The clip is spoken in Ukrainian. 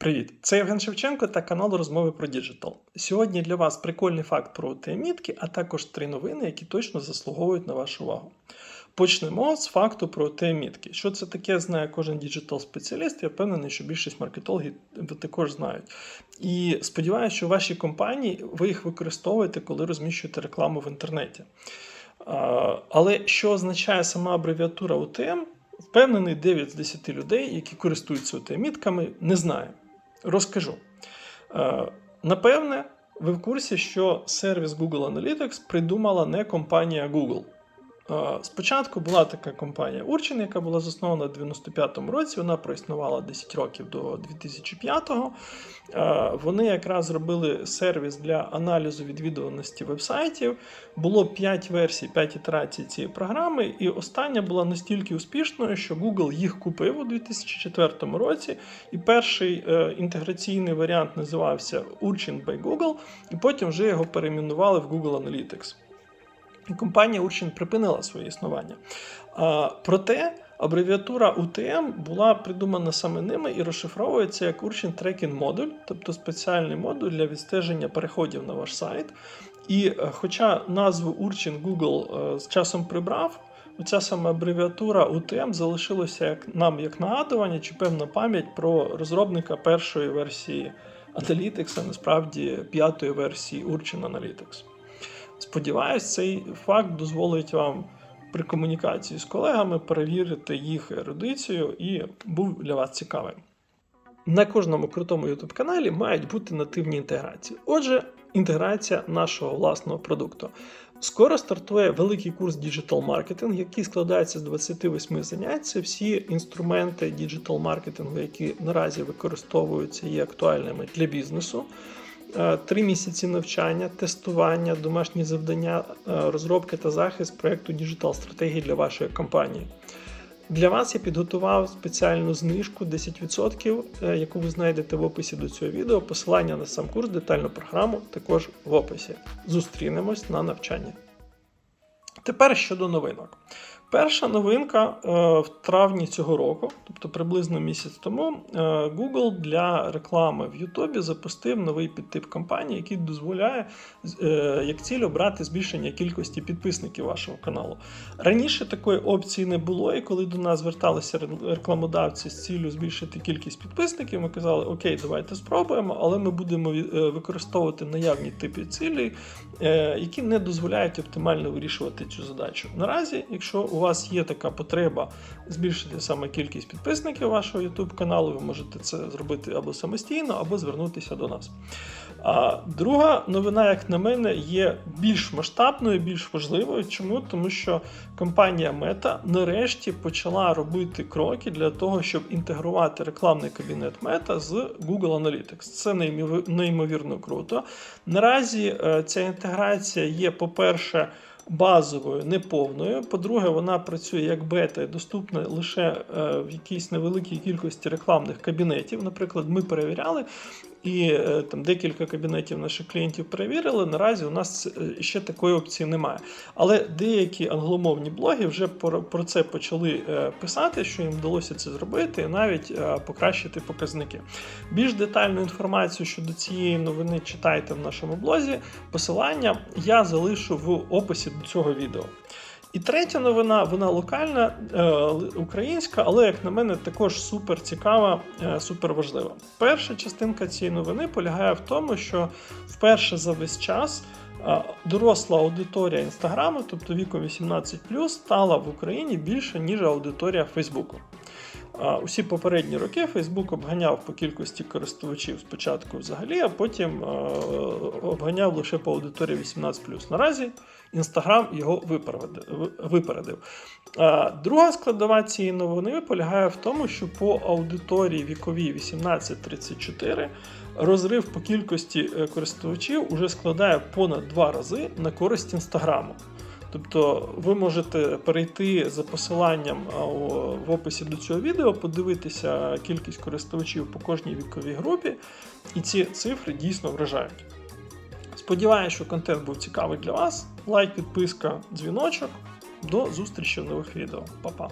Привіт! Це Євген Шевченко та канал Розмови про Діджитал. Сьогодні для вас прикольний факт про ОТМ-мітки, а також три новини, які точно заслуговують на вашу увагу. Почнемо з факту про ОТМ-мітки. Що це таке, знає кожен діджитал-спеціаліст. Я впевнений, що більшість маркетологів також знають. І сподіваюся, що в вашій компанії ви їх використовуєте, коли розміщуєте рекламу в інтернеті. Але що означає сама абревіатура ОТМ? Впевнений, 9 з 10 людей, які користуються ОТМ-мітками, не знає. Розкажу. Е, Напевне, ви в курсі, що сервіс Google Analytics придумала не компанія Google. Спочатку була така компанія Urchin, яка була заснована в 95-му році. Вона проіснувала 10 років до 2005-го. Е, Вони якраз зробили сервіс для аналізу відвідуваності вебсайтів. Було 5 версій, 5 ітерацій цієї програми, і остання була настільки успішною, що Google їх купив у 2004 році. І перший е, інтеграційний варіант називався Urchin by Google, і потім вже його перейменували в Google Analytics. Компанія Urchin припинила своє існування. Проте абревіатура UTM була придумана саме ними і розшифровується як Urchin Tracking Module, тобто спеціальний модуль для відстеження переходів на ваш сайт. І е, хоча назву Urchin Google е, з часом прибрав, Оця саме абревіатура UTM залишилася як нам як нагадування чи певна пам'ять про розробника першої версії Analytics, а насправді п'ятої версії Urchin Analytics. Сподіваюсь, цей факт дозволить вам при комунікації з колегами перевірити їх ерудицію і був для вас цікавим. На кожному крутому YouTube каналі мають бути нативні інтеграції. Отже, інтеграція нашого власного продукту. Скоро стартує великий курс Digital Marketing, який складається з 28 занять. Це всі інструменти Digital маркетингу, які наразі використовуються є актуальними для бізнесу. Е, Три місяці навчання, тестування, домашні завдання, е, розробки та захист проєкту Digital стратегії для вашої компанії. Для вас я підготував спеціальну знижку 10%, е, яку ви знайдете в описі до цього відео. Посилання на сам курс, детальну програму також в описі. Зустрінемось на навчанні. Тепер щодо новинок. Перша новинка е, в травні цього року, тобто приблизно місяць тому, е, Google для реклами в Ютубі запустив новий підтип кампанії, який дозволяє е, як ціль обрати збільшення кількості підписників вашого каналу. Раніше такої опції не було, і коли до нас зверталися рекламодавці з цілею збільшити кількість підписників, ми казали, окей, давайте спробуємо, але ми будемо використовувати наявні типи цілей, які не дозволяють оптимально вирішувати цю задачу. Наразі, якщо у вас є така потреба збільшити саме кількість підписників вашого YouTube каналу, ви можете це зробити або самостійно, або звернутися до нас. А друга новина, як на мене, є більш масштабною, більш важливою. Чому? Тому що компанія Meta нарешті почала робити кроки для того, щоб інтегрувати рекламний кабінет Meta з Google Analytics. Це неймовірно круто. Наразі е, ця інтеграція є, по-перше, базовою, неповною. По-друге, вона працює як бета і доступна лише е, в якійсь невеликій кількості рекламних кабінетів. Наприклад, ми перевіряли. І е, там декілька кабінетів наших клієнтів перевірили. Наразі у нас е, ще такої опції немає. Але деякі англомовні блоги вже про, про це почали писати, що їм вдалося це зробити, і навіть покращити показники. Більш детальну інформацію щодо цієї новини читайте в нашому блозі. Посилання я залишу в описі до цього відео. І третя новина, вона локальна, е, українська, але, як на мене, також супер цікава, е, супер важлива. Перша частинка цієї новини полягає в тому, що вперше за весь час е, доросла аудиторія інстаграму, тобто віком 18, стала в Україні більше, ніж аудиторія Фейсбуку. Усі попередні роки Facebook обганяв по кількості користувачів спочатку взагалі, а потім обганяв лише по аудиторії 18. Наразі Instagram його випередив. Друга складова цієї новини полягає в тому, що по аудиторії віковій 18-34 розрив по кількості е, користувачів уже складає понад два рази на користь інстаграму. Тобто ви можете перейти за посиланням в описі до цього відео, подивитися кількість користувачів по кожній віковій групі, і ці цифри дійсно вражають. Сподіваюся, що контент був цікавий для вас. Лайк, підписка, дзвіночок. До зустрічі в нових відео. Па-па!